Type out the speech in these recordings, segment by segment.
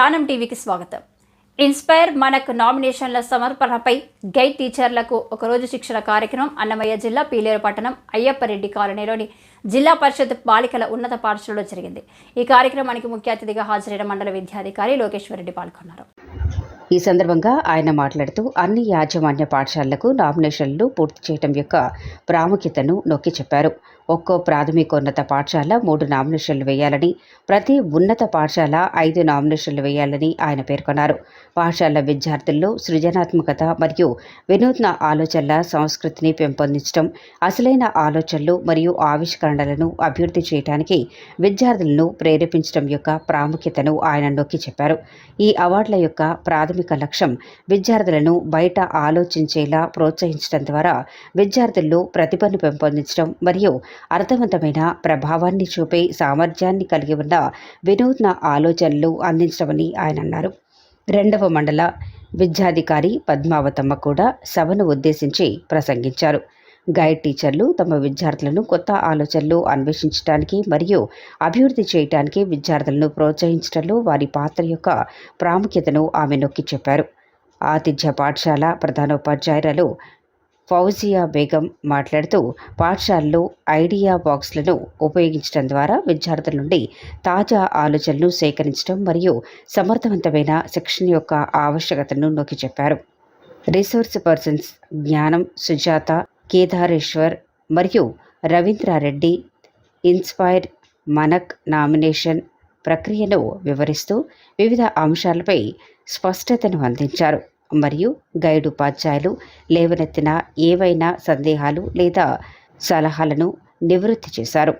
జానం టీవీకి స్వాగతం. ఇన్స్పైర్ మనకు నామినేషన్ల సమర్పణపై గైడ్ టీచర్లకు ఒకరోజు శిక్షణ కార్యక్రమం అన్నమయ్య జిల్లా పీలేరు పట్టణం అయ్యప్పరెడ్డి కాలనీలోని జిల్లా పరిషత్ బాలికల ఉన్నత పాఠశాలలో జరిగింది. ఈ కార్యక్రమానికి ముఖ్య అతిథిగా హాజరైన మండల విద్యాధికారి లోకేశ్వరరెడ్డి పాల్గొన్నారు. ఈ సందర్భంగా ఆయన మాట్లాడుతూ అన్ని యాజమాన్య పాఠశాలలకు నామినేషన్లు పూర్తి చేయడం యొక్క ప్రాముఖ్యతను నొక్కి చెప్పారు. ఒక్కో ప్రాథమికోన్నత పాఠశాల మూడు నామినేషన్లు వేయాలని ప్రతి ఉన్నత పాఠశాల ఐదు నామినేషన్లు వేయాలని ఆయన పేర్కొన్నారు. పాఠశాల విద్యార్థుల్లో సృజనాత్మకత మరియు వినూత్న ఆలోచనల సంస్కృతిని పెంపొందించడం అసలైన ఆలోచనలు మరియు ఆవిష్కరణలను అభివృద్ధి చేయడానికి విద్యార్థులను ప్రేరేపించడం యొక్క ప్రాముఖ్యతను ఆయన నొక్కి చెప్పారు. ఈ అవార్డుల యొక్క ప్రాథమిక లక్ష్యం విద్యార్థులను బయట ఆలోచించేలా ప్రోత్సహించడం ద్వారా విద్యార్థుల్లో ప్రతిభను పెంపొందించడం మరియు అర్థవంతమైన ప్రభావాన్ని చూపే సామర్థ్యాన్ని కలిగి ఉన్న వినూత్న ఆలోచనలు అందించడమని ఆయన అన్నారు. రెండవ మండల విద్యాధికారి పద్మావతమ్మ కూడా సభను ఉద్దేశించి ప్రసంగించారు. గైడ్ టీచర్లు తమ విద్యార్థులను కొత్త ఆలోచనలు అన్వేషించడానికి మరియు అభివృద్ధి చేయడానికి విద్యార్థులను ప్రోత్సహించడంలో వారి పాత్ర యొక్క ప్రాముఖ్యతను ఆమె నొక్కి చెప్పారు. ఆతిథ్య పాఠశాల ప్రధానోపాధ్యాయురాలు ఫౌజియా బేగం మాట్లాడుతూ పాఠశాలలో ఐడియా బాక్స్లను ఉపయోగించడం ద్వారా విద్యార్థుల నుండి తాజా ఆలోచనలు సేకరించడం మరియు సమర్థవంతమైన శిక్షణ యొక్క ఆవశ్యకతను నొక్కి చెప్పారు. రిసోర్స్ పర్సన్స్ జ్ఞానం సుజాత కేదారేశ్వర్ మరియు రవీంద్రారెడ్డి ఇన్స్పైర్ మనక్ నామినేషన్ ప్రక్రియను వివరిస్తూ వివిధ అంశాలపై స్పష్టతను అందించారు. మరియు గైడ్ ఉపాధ్యాయులు లేవనెత్తిన ఏవైనా సందేహాలు లేదా సలహాలను నివృత్తి చేశారు.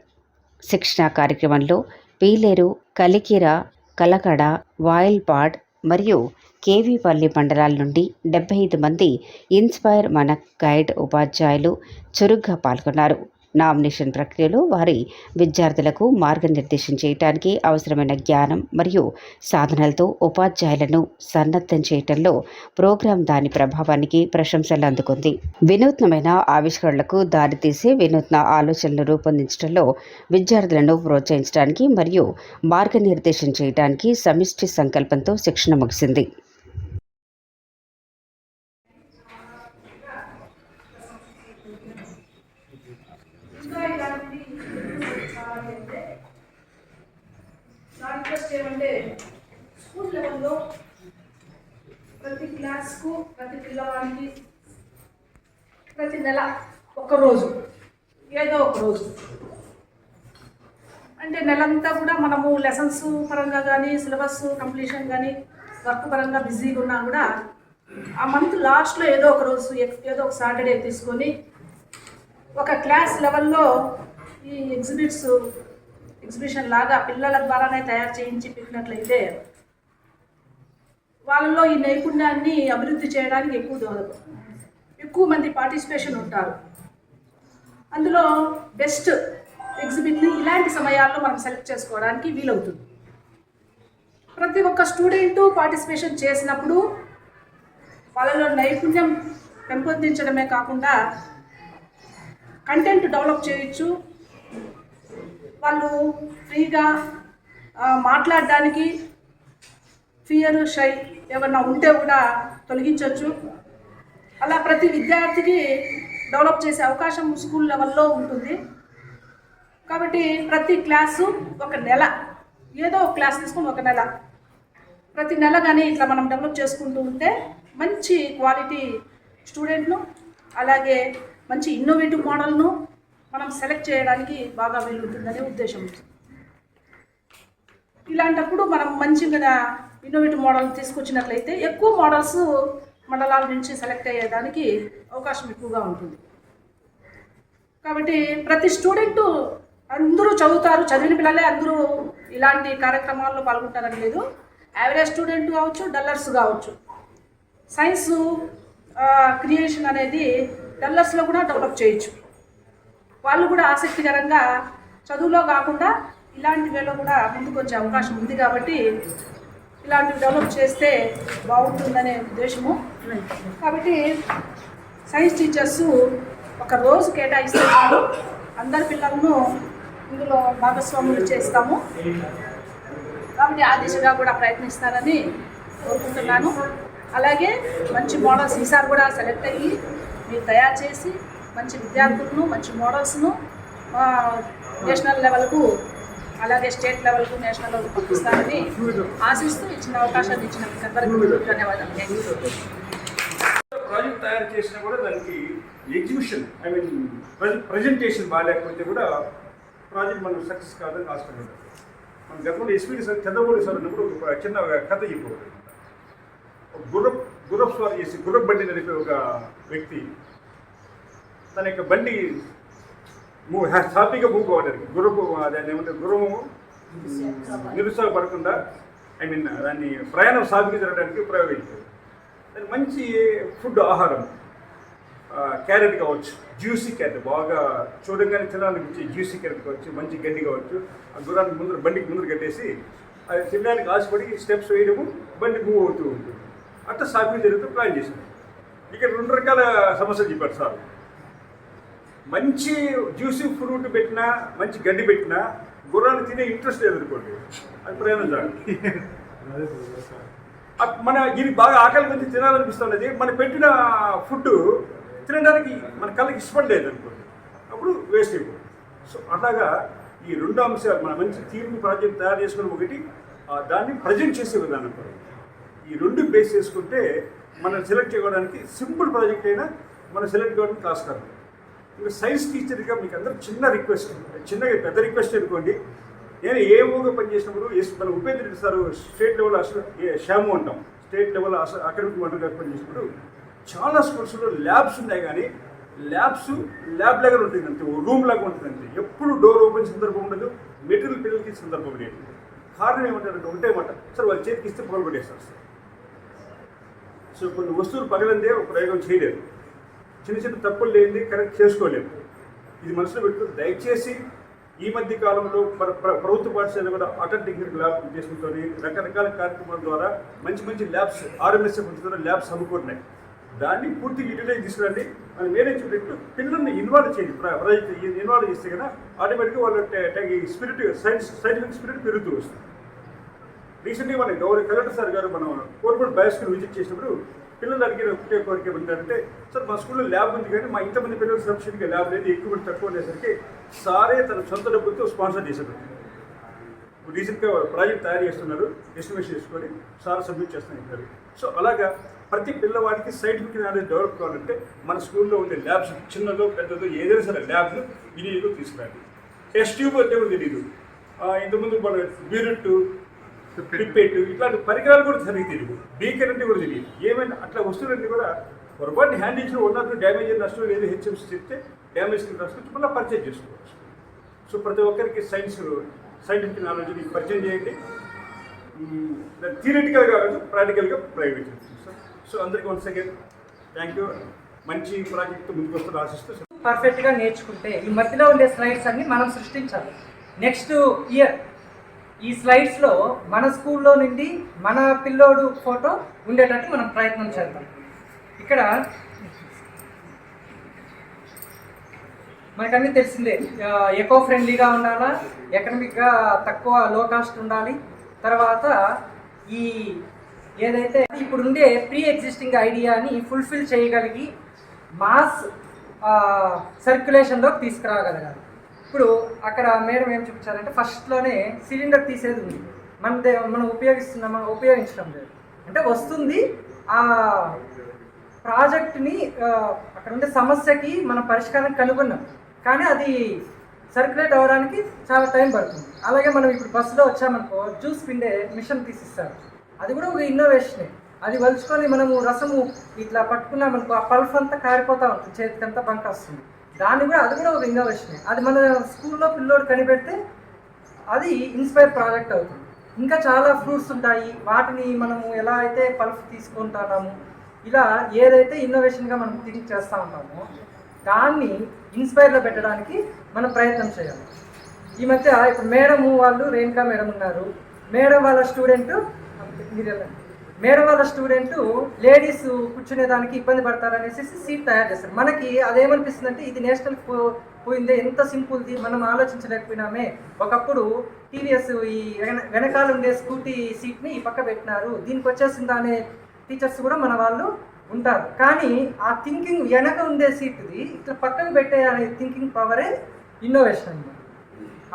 శిక్షణా కార్యక్రమంలో పీలేరు కలికిర కలకడ వాయిల్పాడ్ మరియు కేవీపల్లి మండలాల నుండి డెబ్బై ఐదు మంది ఇన్స్పైర్ మన గైడ్ ఉపాధ్యాయులు చురుగ్గా పాల్గొన్నారు. నామినేషన్ ప్రక్రియలో వారి విద్యార్థులకు మార్గనిర్దేశం చేయడానికి అవసరమైన జ్ఞానం మరియు సాధనలతో ఉపాధ్యాయులను సన్నద్ధం చేయటంలో ప్రోగ్రాం దాని ప్రభావానికి ప్రశంసలు అందుకుంది. వినూత్నమైన ఆవిష్కరణలకు దారితీసే వినూత్న ఆలోచనలు రూపొందించడంలో విద్యార్థులను ప్రోత్సహించడానికి మరియు మార్గనిర్దేశం చేయడానికి సమిష్టి సంకల్పంతో శిక్షణ ముగిసింది ఇంకా ఇలాంటి చాలా అయితే నా రిక్వెస్ట్ ఏమంటే స్కూల్ ప్రతి క్లాస్కు ప్రతి పిల్లవాడికి ప్రతి నెల ఒకరోజు ఏదో ఒక రోజు. అంటే నెలంతా కూడా మనము లెసన్స్ పరంగా కానీ సిలబస్ కంప్లీషన్ కానీ వర్క్ పరంగా బిజీగా ఉన్నా కూడా ఆ మంత్ లాస్ట్లో ఏదో ఒక రోజు ఏదో ఒక సాటర్డే తీసుకొని ఒక క్లాస్ లెవెల్లో ఈ ఎగ్జిబిట్స్ ఎగ్జిబిషన్ లాగా పిల్లల ద్వారానే తయారు చేయించి పెట్టినట్లయితే వాళ్ళలో ఈ నైపుణ్యాన్ని అభివృద్ధి చేయడానికి ఎక్కువ దోహదం ఎక్కువ మంది పార్టిసిపేషన్ ఉంటారు. అందులో బెస్ట్ ఎగ్జిబిట్ని ఇలాంటి సమయాల్లో మనం సెలెక్ట్ చేసుకోవడానికి వీలవుతుంది. ప్రతి ఒక్క స్టూడెంటు పార్టిసిపేషన్ చేసినప్పుడు వాళ్ళలో నైపుణ్యం పెంపొందించడమే కాకుండా కంటెంట్ డెవలప్ చేయొచ్చు. వాళ్ళు ఫ్రీగా మాట్లాడడానికి ఫియర్ షై ఏమన్నా ఉంటే కూడా తొలగించవచ్చు అలా ప్రతి విద్యార్థికి డెవలప్ చేసే అవకాశం స్కూల్ లెవెల్లో ఉంటుంది. కాబట్టి ప్రతి క్లాసు ఒక నెల ఏదో ఒక క్లాస్ తీసుకుని ఒక నెల ప్రతి నెల కానీ ఇట్లా మనం డెవలప్ చేసుకుంటూ ఉంటే మంచి క్వాలిటీ స్టూడెంట్ను అలాగే మంచి ఇన్నోవేటివ్ మోడల్ను మనం సెలెక్ట్ చేయడానికి బాగా వీలుంటుందనే ఉద్దేశం. ఇలాంటప్పుడు మనం మంచిగా ఇన్నోవేటివ్ మోడల్ తీసుకొచ్చినట్లయితే ఎక్కువ మోడల్స్ మండలాల నుంచి సెలెక్ట్ అయ్యేదానికి అవకాశం ఎక్కువగా ఉంటుంది. కాబట్టి ప్రతి స్టూడెంటు అందరూ చదువుతారు చదివిన పిల్లలే అందరూ ఇలాంటి కార్యక్రమాల్లో పాల్గొంటారని లేదు. యావరేజ్ స్టూడెంట్ కావచ్చు డల్లర్స్ కావచ్చు. సైన్స్ క్రియేషన్ అనేది డల్లర్స్లో కూడా డెవలప్ చేయొచ్చు. వాళ్ళు కూడా ఆసక్తికరంగా చదువులో కాకుండా ఇలాంటి వేలో కూడా ముందుకు వచ్చే అవకాశం ఉంది కాబట్టి ఇలాంటివి డెవలప్ చేస్తే బాగుంటుందనే ఉద్దేశము. కాబట్టి సైన్స్ టీచర్స్ ఒక రోజు కేటాయిస్తున్నారు అందరి పిల్లలను ఇందులో భాగస్వాములు చేస్తాము. కాబట్టి ఆ దిశగా కూడా ప్రయత్నిస్తారని కోరుకుంటున్నాను. అలాగే మంచి మోడల్స్ ఈసారి కూడా సెలెక్ట్ అయ్యి మీరు తయారు చేసి మంచి విద్యార్థులను మంచి మోడల్స్ను నేషనల్ లెవెల్కు అలాగే స్టేట్ లెవెల్కు నేషనల్ లెవెల్కు పంపిస్తారని ఆశిస్తూ ఇచ్చిన అవకాశాన్ని ఇచ్చిన అందరికీ ధన్యవాదాలు. ప్రాజెక్ట్ తయారు చేసినా కూడా దానికి ఎగ్జిబిషన్ ఐ మీన్ ప్రజెంటేషన్ బాగాలేకపోతే కూడా ప్రాజెక్ట్ మనం సక్సెస్ కాదని ఆశపడ్డాం మన గతంలో ఎస్పీడి సార్ చంద్రబాబు సార్ ఉన్నప్పుడు ఒక చిన్న కథ చెప్పారు గుర్ర గుర్రపు స్వారీ చేసి గుర్రపు బండి నడిపే ఒక వ్యక్తి. తన యొక్క బండి మూవ్ హ్యాపీగా మూవ్ కావడానికి గుర్రపు దాన్ని ఏమంటే గుర్రము నిరుత్సాహపడకుండా ఐ మీన్ దాన్ని ప్రయాణం సాధిక జరగడానికి ప్రయోగించారు. దాని మంచి ఫుడ్ ఆహారం క్యారెట్ కావచ్చు జ్యూసీ క్యారెట్. బాగా చూడంగానే వచ్చి జ్యూసీ క్యారెట్ కావచ్చు మంచి గడ్డి కావచ్చు. ఆ గుర్రానికి ముందర బండికి ముందర కట్టేసి అది తినడానికి ఆశపడి స్టెప్స్ వేయడము బండి మూవ్ అవుతూ ఉంటుంది. అట్లా సాఫీ జరుగుతూ ప్లాన్ చేశారు. ఇక్కడ రెండు రకాల సమస్యలు చెప్పారు సార్. మంచి జ్యూసీ ఫ్రూట్ పెట్టినా మంచి గడ్డి పెట్టినా గుర్రాన్ని తినే ఇంట్రెస్ట్ లేదు అనుకోండి. అది ప్రయాణం జరగదు మన ఇది బాగా ఆకలి మంది తినాలనిపిస్తున్నది. మనం పెట్టిన ఫుడ్ తినడానికి మన కళ్ళకి ఇష్టపడలేదు అనుకోండి. అప్పుడు వేస్ట్ అయిపోతుంది. సో అలాగా ఈ రెండు అంశాలు మన మంచి తీర్పు ప్రాజెక్ట్ తయారు చేసుకుని ఒకటి దాన్ని ప్రజెంట్ చేసే విధానం కూడా ఈ రెండు బేస్ చేసుకుంటే మనం సెలెక్ట్ చేయడానికి సింపుల్ ప్రాజెక్ట్ అయినా మనం సెలెక్ట్ కావడానికి ఆస్కారం మీరు సైన్స్ టీచర్గా మీకు అందరూ చిన్న రిక్వెస్ట్ చిన్నగా పెద్ద రిక్వెస్ట్ అనుకోండి. నేను ఏమోగా పనిచేసినప్పుడు మన Upendra Reddy sir state level అసలు శ్యాము అంటాం. స్టేట్ లెవెల్ అసలు అకాడమిక్ మండలి పనిచేసినప్పుడు చాలా స్కూల్స్లో ల్యాబ్స్ ఉన్నాయి కానీ ల్యాబ్స్ ల్యాబ్ లాగా ఉంటుంది అంతే. రూమ్ లాగా ఉంటుంది అంతే. ఎప్పుడు డోర్ ఓపెన్ సందర్భం ఉండదు. మెటీరియల్ పిల్లలకి సందర్భం లేదు. కారణం ఏమంటారంటే ఒకటే మాట. సార్ వాళ్ళ చేతికి ఇస్తే పగలు సార్. సో కొన్ని వస్తువులు పగలందే ఒక ప్రయోగం చేయలేదు. చిన్న చిన్న తప్పులు లేనిది కరెక్ట్ చేసుకోలేము. ఇది మనసులో పెట్టుకుని దయచేసి ఈ మధ్య కాలంలో ప్రభుత్వ పాఠశాల కూడా అటల్ డిగ్రీ ల్యాబ్ ఉద్దేశంతో రకరకాల కార్యక్రమాల ద్వారా మంచి మంచి ల్యాబ్స్ ఆర్ఎంఎస్ఎఫ్ ద్వారా ల్యాబ్స్ అమ్ముకుంటున్నాయి దాన్ని పూర్తిగా యూటిలైజ్ తీసుకురండి. అని నేనే చెప్పినట్టు పిల్లల్ని ఇన్వాల్వ్ చేయండి. ఎవరైతే ఇన్వాల్వ్ చేస్తే కదా ఆటోమేటిక్గా వాళ్ళ ఈ స్పిరిట్ సైన్స్ సైంటిఫిక్ స్పిరిట్ పెరుగుతూ వస్తుంది. రీసెంట్గా మన గౌరవ కలెక్టర్ సార్ గారు మనం కోర్టుపూడి బయో స్కూల్ విజిట్ చేసినప్పుడు పిల్లలు అడిగిన ఒకటే కోరిక ఏమంటారంటే సార్ మా స్కూల్లో ల్యాబ్ ఉంది కానీ మా ఇంతమంది పిల్లలు సబ్సిడీగా ల్యాబ్ లేదు ఎక్కువ తక్కువ ఉండేసరికి సారే తన సొంత డబ్బులతో స్పాన్సర్ చేశారు. రీసెంట్గా ప్రాజెక్ట్ తయారు చేస్తున్నారు ఎస్టిమేషన్ చేసుకొని సార్ సబ్మిట్ చేస్తున్నారు సో అలాగా ప్రతి పిల్లవాడికి సైంటిఫిక్ నాలెడ్జ్ డెవలప్ కావాలంటే మన స్కూల్లో ఉండే ల్యాబ్స్ చిన్నదో పెద్దదో ఏదైనా సరే ల్యాబ్ను వినియోగం తీసుకురండి టెస్ట్ ట్యూబ్ అంటే తెలియదు ఇంతకుముందు మన బీరుట్టు పిప్పెట్టు ఇట్లాంటి పరికరాలు కూడా సరిగ్గా తెలియదు బీకర్ అంటే కూడా తెలియదు. ఏమైనా అట్లా వస్తువులన్నీ కూడా పొరపాటుని హ్యాండ్ ఇచ్చిన ఉన్నట్టు డ్యామేజ్ అయిన నష్టం ఏదో హెచ్ఎంసీ చెప్తే డ్యామేజ్ రాసుకొచ్చి మళ్ళీ పర్చేజ్ చేసుకోవచ్చు. సో ప్రతి ఒక్కరికి సైన్స్ సైంటిఫిక్ నాలెడ్జ్ని పరిచయం చేయండి. థియరిటికల్గా కాదు ప్రాక్టికల్గా ప్రైవేట్ సో అందరికీ వన్స్ అగైన్ థ్యాంక్ యూ మంచి ప్రాజెక్ట్ ముందుకు వస్తున్న ఆశిస్తూ పర్ఫెక్ట్గా నేర్చుకుంటే ఈ మధ్యలో ఉండే స్లైడ్స్ అన్ని మనం సృష్టించాలి. నెక్స్ట్ ఇయర్ ఈ స్లైడ్స్లో మన స్కూల్లో నుండి మన పిల్లోడు ఫోటో ఉండేటట్టు మనం ప్రయత్నం చేద్దాం. ఇక్కడ మనకన్నీ తెలిసిందే ఎకో ఫ్రెండ్లీగా ఉండాలా ఎకనమిక్గా తక్కువ లో కాస్ట్ ఉండాలి. తర్వాత ఈ ఏదైతే ఇప్పుడు ఉండే ప్రీ ఎగ్జిస్టింగ్ ఐడియాని ఫుల్ఫిల్ చేయగలిగి మాస్ సర్క్యులేషన్లోకి తీసుకురాగలగాలి. ఇప్పుడు అక్కడ మేడం ఏం చూపించారంటే ఫస్ట్లోనే సిలిండర్ తీసేది ఉంది. మన దే- మనం ఉపయోగిస్తున్నామా ఉపయోగించడం లేదు. అంటే వస్తుంది ఆ ప్రాజెక్ట్ని అక్కడ ఉండే సమస్యకి మనం పరిష్కారం కనుగొన్నాం. కానీ అది సర్క్యులేట్ అవ్వడానికి చాలా టైం పడుతుంది. అలాగే మనం ఇప్పుడు బస్సులో వచ్చామనుకో జ్యూస్ పిండే మిషన్ తీసిస్తారు. అది కూడా ఒక ఇన్నోవేషనే అది వలుచుకొని మనము రసము ఇట్లా పట్టుకున్నామనుకో ఆ పల్ఫ్ అంతా కారిపోతూ ఉంటుంది. చేతికంతా బంక వస్తుంది. దాన్ని కూడా అది కూడా ఒక ఇన్నోవేషనే అది మన స్కూల్లో పిల్లోడు కనిపెడితే అది ఇన్స్పైర్ ప్రాజెక్ట్ అవుతుంది. ఇంకా చాలా ఫ్రూట్స్ ఉంటాయి. వాటిని మనము ఎలా అయితే పల్ఫ్ తీసుకుంటున్నాము ఇలా ఏదైతే ఇన్నోవేషన్గా మనం థింక్ చేస్తూ ఉంటామో దాన్ని ఇన్స్పైర్లో పెట్టడానికి మనం ప్రయత్నం చేయాలి. ఈ మధ్య ఇప్పుడు మేడం వాళ్ళు రేణుకా మేడం ఉన్నారు. మేడం వాళ్ళ స్టూడెంట్ మీరు మేడం వాళ్ళ స్టూడెంట్ లేడీస్ కూర్చునేదానికి ఇబ్బంది పడతారనేసి సీట్ తయారు చేస్తారు. మనకి అదేమనిపిస్తుంది అంటే ఇది నేషనల్ పో- పోయిందే ఎంత సింపుల్ది మనం ఆలోచించలేకపోయినామే. ఒకప్పుడు టీవీఎస్ ఈ వెనకాల ఉండే స్కూటీ సీట్ని ఈ పక్క పెట్టినారు. దీనికి వచ్చేసిందా అనే టీచర్స్ కూడా మన వాళ్ళు ఉంటారు. కానీ ఆ థింకింగ్ వెనక ఉండే సీట్ది ఇట్లా పక్కకు పెట్టే అనే థింకింగ్ పవరే ఇన్నోవేషన్ అనమాట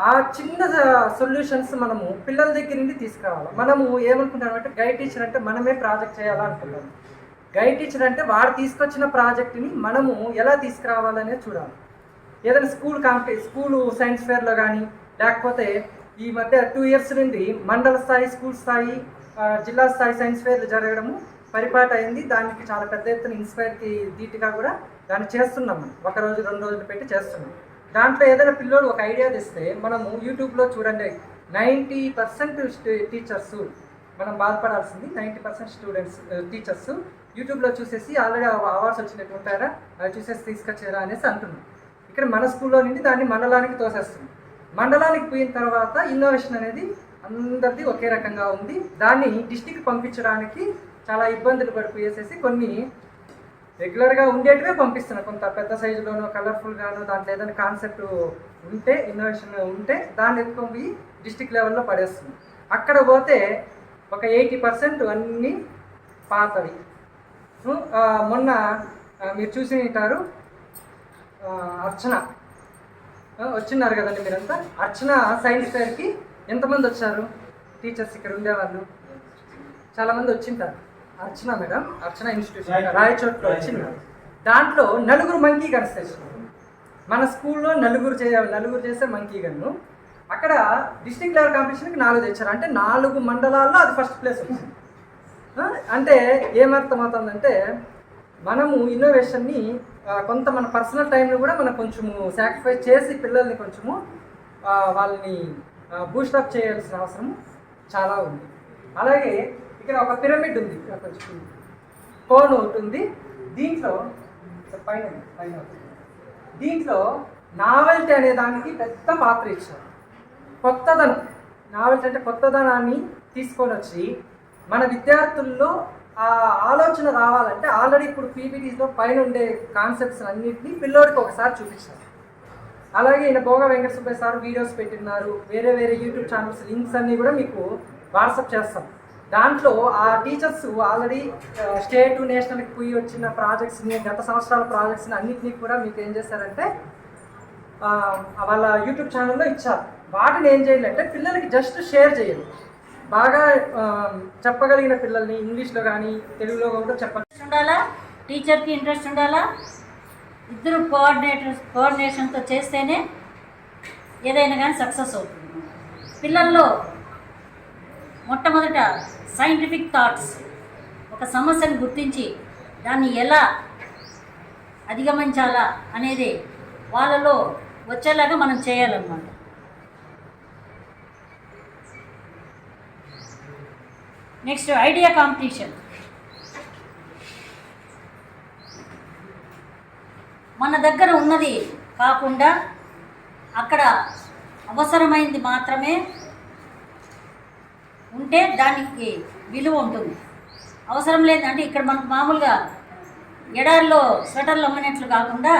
ఆ చిన్న సొల్యూషన్స్ మనము పిల్లల దగ్గర నుండి తీసుకురావాలి. మనము ఏమనుకుంటాం అంటే గైడ్ టీచర్ అంటే మనమే ప్రాజెక్ట్ చేయాలనుకుంటాం. గైడ్ టీచర్ అంటే వాడు తీసుకొచ్చిన ప్రాజెక్ట్ని మనము ఎలా తీసుకురావాలనేది చూడాలి. ఏదైనా స్కూల్ కాంపిటీ స్కూల్ సైన్స్ ఫేర్లో కానీ లేకపోతే ఈ మధ్య టూ ఇయర్స్ నుండి మండల స్థాయి స్కూల్ స్థాయి జిల్లా స్థాయి సైన్స్ ఫేర్లు జరగడము పరిపాట అయింది. దానికి చాలా పెద్ద ఎత్తున ఇన్స్పైర్కి ధీటుగా కూడా దాన్ని చేస్తున్నాం మనం. ఒక రోజు రెండు రోజులు పెట్టి చేస్తున్నాం. దాంట్లో ఏదైనా పిల్లోడు ఒక ఐడియా తెస్తే మనము యూట్యూబ్లో చూడండి నైంటీ పర్సెంట్ టీచర్స్ మనం బాధపడాల్సింది నైంటీ పర్సెంట్ స్టూడెంట్స్ టీచర్స్ యూట్యూబ్లో చూసేసి ఆల్రెడీ అవార్డ్స్ వచ్చినట్టు ఉంటారా అవి చూసేసి తీసుకొచ్చారా అనేసి అంటున్నాం. ఇక్కడ మన స్కూల్లో నుండి దాన్ని మండలానికి తోసేస్తుంది మండలానికి పోయిన తర్వాత ఇన్నోవేషన్ అనేది అందరిది ఒకే రకంగా ఉంది. దాన్ని డిస్టిక్ పంపించడానికి చాలా ఇబ్బందులు పడిపోయేసేసి కొన్ని రెగ్యులర్గా ఉండేటివే పంపిస్తున్నాను కొంత పెద్ద సైజులోనో కలర్ఫుల్గానో దాంట్లో ఏదైనా కాన్సెప్ట్ ఉంటే ఇన్నోవేషన్ ఉంటే దాన్ని ఎత్తుకొని పోయి డిస్టిక్ లెవెల్లో పడేస్తుంది. అక్కడ పోతే ఒక ఎయిటీ పర్సెంట్ అన్నీ పాతవి. మొన్న మీరు చూసి ఉంటారు అర్చన. వచ్చిన్నారు కదండి మీరంతా? అర్చన సైన్స్ ఫేర్కి ఎంతమంది వచ్చారు? టీచర్స్ ఇక్కడ ఉండేవాళ్ళు? చాలామంది వచ్చింటారు. అర్చన మేడం అర్చన ఇన్స్టిట్యూషన్ రాయచోట్లో వచ్చిన్నారు దాంట్లో నలుగురు మంకీ గన్స్ తెచ్చారు మన స్కూల్లో నలుగురు చేయాలి నలుగురు చేసే మంకీ గన్ను అక్కడ డిస్ట్రిక్ట్ లెవెల్ కాంపిటీషన్కి నాలుగు తెచ్చారు. అంటే నాలుగు మండలాల్లో అది ఫస్ట్ ప్లేస్ వచ్చింది. అంటే ఏమర్థం అవుతుందంటే మనము ఇన్నోవేషన్ని కొంత మన పర్సనల్ టైంని కూడా మనం కొంచెము సాక్రిఫైస్ చేసి పిల్లల్ని కొంచెము వాళ్ళని బూస్టప్ చేయాల్సిన అవసరం చాలా ఉంది. అలాగే ఇక్కడ ఒక పిరమిడ్ ఉంది. ఇక్కడ కొంచెం కోన్ ఒకటి ఉంది దీంట్లో పైన పైన దీంట్లో నావెల్టీ అనే దానికి పెద్ద పాత్ర ఇచ్చారు. కొత్తదనం. నావెల్టీ అంటే కొత్తదనాన్ని తీసుకొని వచ్చి మన విద్యార్థుల్లో ఆ ఆలోచన రావాలంటే ఆల్రెడీ ఇప్పుడు పీపీటీస్లో పైన ఉండే కాన్సెప్ట్స్ అన్నింటినీ పిల్లోడికి ఒకసారి చూపించారు. అలాగే ఈయన భోగ వెంకట సుబ్బయ్య సార్ వీడియోస్ పెట్టినారు వేరే వేరే యూట్యూబ్ ఛానల్స్ లింక్స్ అన్నీ కూడా మీకు వాట్సాప్ చేస్తాం. దాంట్లో ఆ టీచర్స్ ఆల్రెడీ స్టేట్ నేషనల్కి పోయి వచ్చిన ప్రాజెక్ట్స్ని గత సంవత్సరాల ప్రాజెక్ట్స్ని అన్నింటినీ కూడా మీకు ఏం చేశారంటే వాళ్ళ యూట్యూబ్ ఛానల్లో ఇచ్చారు. వాటిని ఏం చేయాలంటే పిల్లలకి జస్ట్ షేర్ చేయాలి బాగా చెప్పగలిగిన పిల్లల్ని ఇంగ్లీష్లో కానీ తెలుగులో కూడా చెప్పాలి ఉండాలా? టీచర్కి ఇంట్రెస్ట్ ఉండాలా? ఇద్దరు కోఆర్డినేటర్ కోఆర్డినేషన్తో చేస్తేనే ఏదైనా కానీ సక్సెస్ అవుతుంది. పిల్లల్లో మొట్టమొదట సైంటిఫిక్ థాట్స్ ఒక సమస్యను గుర్తించి దాన్ని ఎలా అధిగమించాలా అనేది వాళ్ళలో వచ్చేలాగా మనం చేయాలన్నమాట. నెక్స్ట్ ఐడియా కాంపిటీషన్ మన దగ్గర ఉన్నది కాకుండా అక్కడ అవసరమైంది మాత్రమే ఉంటే దానికి విలువ ఉంటుంది. అవసరం లేదంటే ఇక్కడ మనకు మామూలుగా ఎడారిలో స్వెటర్లు అమ్మినట్లు కాకుండా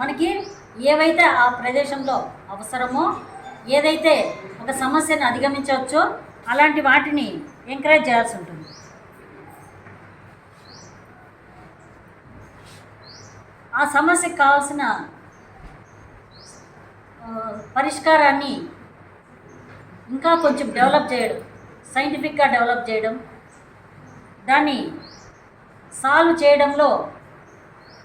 మనకి ఏవైతే ఆ ప్రదేశంలో అవసరమో ఏదైతే ఒక సమస్యను అధిగమించవచ్చో అలాంటి వాటిని ఎంకరేజ్ చేయాల్సి ఉంటుంది. ఆ సమస్యకు కావాల్సిన పరిష్కారాన్ని ఇంకా కొంచెం డెవలప్ చేయడం సైంటిఫిక్గా డెవలప్ చేయడం దాన్ని సాల్వ్ చేయడంలో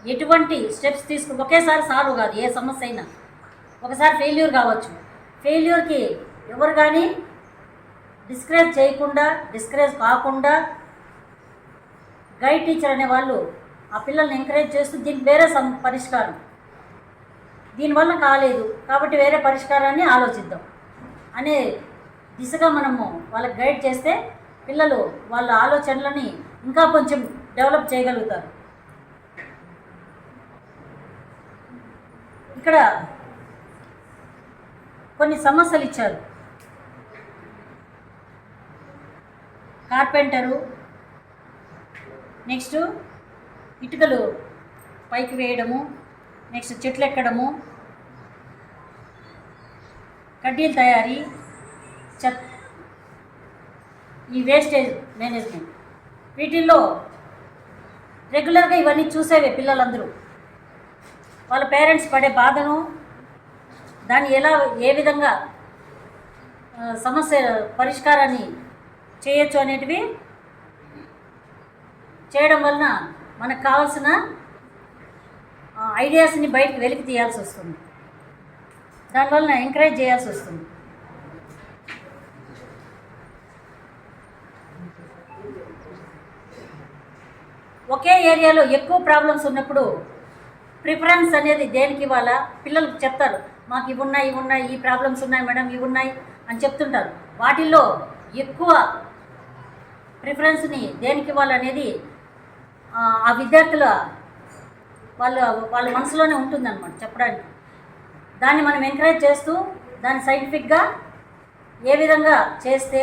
ఎటువంటి స్టెప్స్ తీసుకు ఒకేసారి సాల్వ్ కాదు ఏ సమస్య అయినా. ఒకసారి ఫెయిల్యూర్ కావచ్చు. ఫెయిల్యూర్కి ఎవరు కానీ డిస్కరేజ్ చేయకుండా డిస్కరేజ్ కాకుండా గైడ్ టీచర్ అనే వాళ్ళు ఆ పిల్లల్ని ఎంకరేజ్ చేస్తూ దీనికి వేరే సం పరిష్కారం. దీనివల్ల కాలేదు. కాబట్టి వేరే పరిష్కారాన్ని ఆలోచిద్దాం. అనే దిశగా మనము వాళ్ళకి గైడ్ చేస్తే పిల్లలు వాళ్ళ ఆలోచనలని ఇంకా కొంచెం డెవలప్ చేయగలుగుతారు. ఇక్కడ కొన్ని సమస్యలు ఇచ్చారు. కార్పెంటరు నెక్స్ట్ ఇటుకలు పైకి వేయడము నెక్స్ట్ చెట్లు ఎక్కడము కడ్డీలు తయారీ చెప్ ఈ వేస్టేజ్ మేనేజ్మెంట్ వీటిల్లో రెగ్యులర్గా ఇవన్నీ చూసేవే పిల్లలందరూ. వాళ్ళ పేరెంట్స్ పడే బాధను దాన్ని ఎలా ఏ విధంగా సమస్య పరిష్కారాన్ని చేయొచ్చు అనేటివి చేయడం వలన మనకు కావాల్సిన ఐడియాస్ని బయటకు వెలికి తీయాల్సి వస్తుంది. దానివల్ల ఎంకరేజ్ చేయాల్సి వస్తుంది. ఒకే ఏరియాలో ఎక్కువ ప్రాబ్లమ్స్ ఉన్నప్పుడు ప్రిఫరెన్స్ అనేది దేనికి ఇవ్వాలా? పిల్లలకు చెప్తారు. మాకు ఇవి ఉన్నాయి ఇవి ఉన్నాయి ఈ ప్రాబ్లమ్స్ ఉన్నాయి మేడం ఇవి ఉన్నాయి అని చెప్తుంటారు. వాటిల్లో ఎక్కువ ప్రిఫరెన్స్ని దేనికి ఇవ్వాలనేది ఆ, ఆ విద్యార్థుల వాళ్ళు వాళ్ళ మనసులోనే ఉంటుందన్నమాట చెప్పడానికి. దాన్ని మనం ఎంకరేజ్ చేస్తూ దాన్ని సైంటిఫిక్గా ఏ విధంగా చేస్తే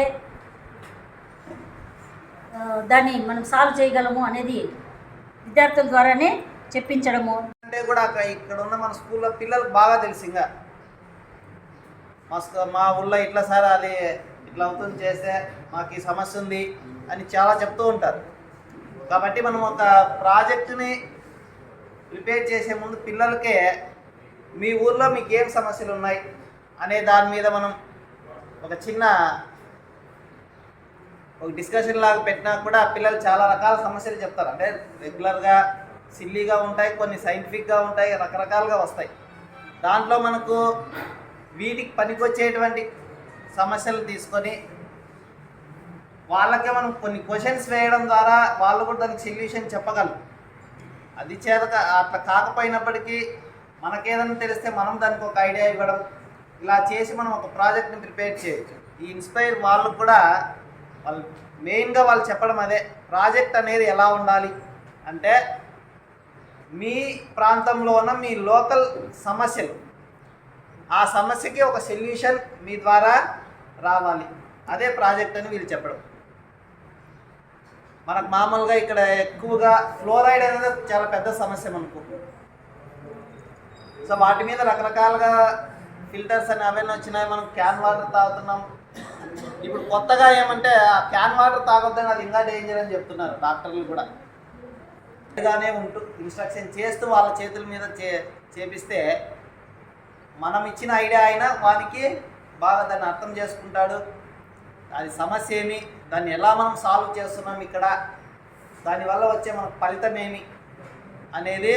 దాన్ని మనం సాల్వ్ చేయగలము అనేది విద్యార్థుల ద్వారానే చెప్పించడము. అంటే కూడా అక్కడ ఇక్కడ ఉన్న మన స్కూల్లో పిల్లలకు బాగా తెలుసు ఇంకా. మా మా ఊళ్ళో ఇట్లా సార్ అది ఇట్లా అవుతుంది చేస్తే మాకు ఈ సమస్య ఉంది అని చాలా చెప్తూ ఉంటారు. కాబట్టి మనం ఒక ప్రాజెక్టుని ప్రిపేర్ చేసే ముందు పిల్లలకే మీ ఊర్లో మీకు ఏం సమస్యలు ఉన్నాయి అనే దాని మీద మనం ఒక చిన్న ఒక డిస్కషన్ లాగా పెట్టినా కూడా పిల్లలు చాలా రకాల సమస్యలు చెప్తారు. అంటే రెగ్యులర్గా సిల్లీగా ఉంటాయి కొన్ని సైంటిఫిక్గా ఉంటాయి రకరకాలుగా వస్తాయి. దాంట్లో మనకు వీటికి పనికొచ్చేటువంటి సమస్యలు తీసుకొని వాళ్ళకే మనం కొన్ని క్వశ్చన్స్ వేయడం ద్వారా వాళ్ళు కూడా దానికి సొల్యూషన్ చెప్పగలరు. అది చేత అట్లా కాకపోయినప్పటికీ మనకేదైనా తెలిస్తే మనం దానికి ఒక ఐడియా ఇవ్వడం ఇలా చేసి మనం ఒక ప్రాజెక్ట్ని ప్రిపేర్ చేయొచ్చు. ఈ ఇన్స్పైర్ వాళ్ళకు కూడా వాళ్ళు మెయిన్గా వాళ్ళు చెప్పడం అదే. ప్రాజెక్ట్ అనేది ఎలా ఉండాలి? అంటే మీ ప్రాంతంలో ఉన్న మీ లోకల్ సమస్యలు. ఆ సమస్యకి ఒక సొల్యూషన్ మీ ద్వారా రావాలి. అదే ప్రాజెక్ట్ అని వీళ్ళు చెప్పడం. మనకు మామూలుగా ఇక్కడ ఎక్కువగా ఫ్లోరైడ్ అనేది చాలా పెద్ద సమస్య మనకు. సో వాటి మీద రకరకాలుగా ఫిల్టర్స్ అని అవన్నీ వచ్చినాయి. మనం క్యాన్ వాటర్ తాగుతున్నాం. ఇప్పుడు కొత్తగా ఏమంటే ఆ క్యాన్ వాటర్ తాగొద్దని అది ఇంకా డేంజర్ అని చెప్తున్నారు డాక్టర్లు కూడా. గానే ఉంటూ ఇన్స్ట్రక్షన్ చేస్తూ వాళ్ళ చేతుల మీద చే చేపిస్తే మనం ఇచ్చిన ఐడియా అయినా వానికి బాగా దాన్ని అర్థం చేసుకుంటాడు. అది సమస్య ఏమి? దాన్ని ఎలా మనం సాల్వ్ చేస్తున్నాం ఇక్కడ? దానివల్ల వచ్చే మన ఫలితం ఏమి? అనేది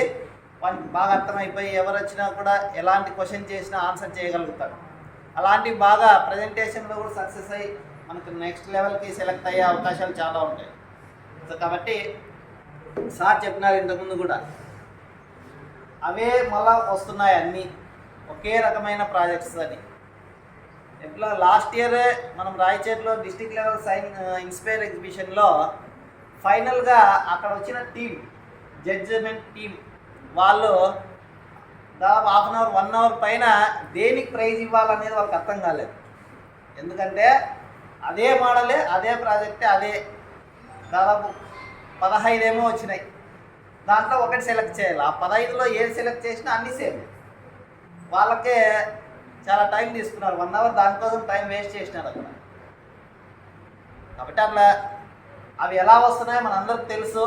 వానికి బాగా అర్థమైపోయి ఎవరు వచ్చినా కూడా ఎలాంటి క్వశ్చన్ చేసినా ఆన్సర్ చేయగలుగుతాడు. అలాంటివి బాగా ప్రజెంటేషన్లో కూడా సక్సెస్ అయ్యి మనకు నెక్స్ట్ లెవెల్కి సెలెక్ట్ అయ్యే అవకాశాలు చాలా ఉంటాయి. సో కాబట్టి సార్ చెప్పినారు ఇంతకుముందు కూడా. అవే మళ్ళా వస్తున్నాయి అన్నీ. ఒకే రకమైన ప్రాజెక్ట్స్ అని. ఎట్లా? లాస్ట్ ఇయర్ మనం రాయచేట్లో డిస్టిక్ లెవెల్ సైన్ ఇన్స్పైర్ ఎగ్జిబిషన్లో ఫైనల్గా అక్కడ వచ్చిన టీం జడ్జిమెంట్ టీం వాళ్ళు దాదాపు half an hour one hour పైన దేనికి ప్రైజ్ ఇవ్వాలనేది వాళ్ళకి అర్థం కాలేదు. ఎందుకంటే అదే మోడలే అదే ప్రాజెక్టే అదే దాదాపు పదహైదు ఏమో వచ్చినాయి. దాంట్లో ఒకటి సెలెక్ట్ చేయాలి. ఆ పదహైదులో ఏది సెలెక్ట్ చేసినా అన్నీ సేమ్ వాళ్ళకే చాలా టైం తీసుకున్నారు. వన్ అవర్ దానికోసం టైం వేస్ట్ చేసినారు అక్కడ. కాబట్టి అట్లా అవి ఎలా వస్తున్నాయో మనందరికి తెలుసు.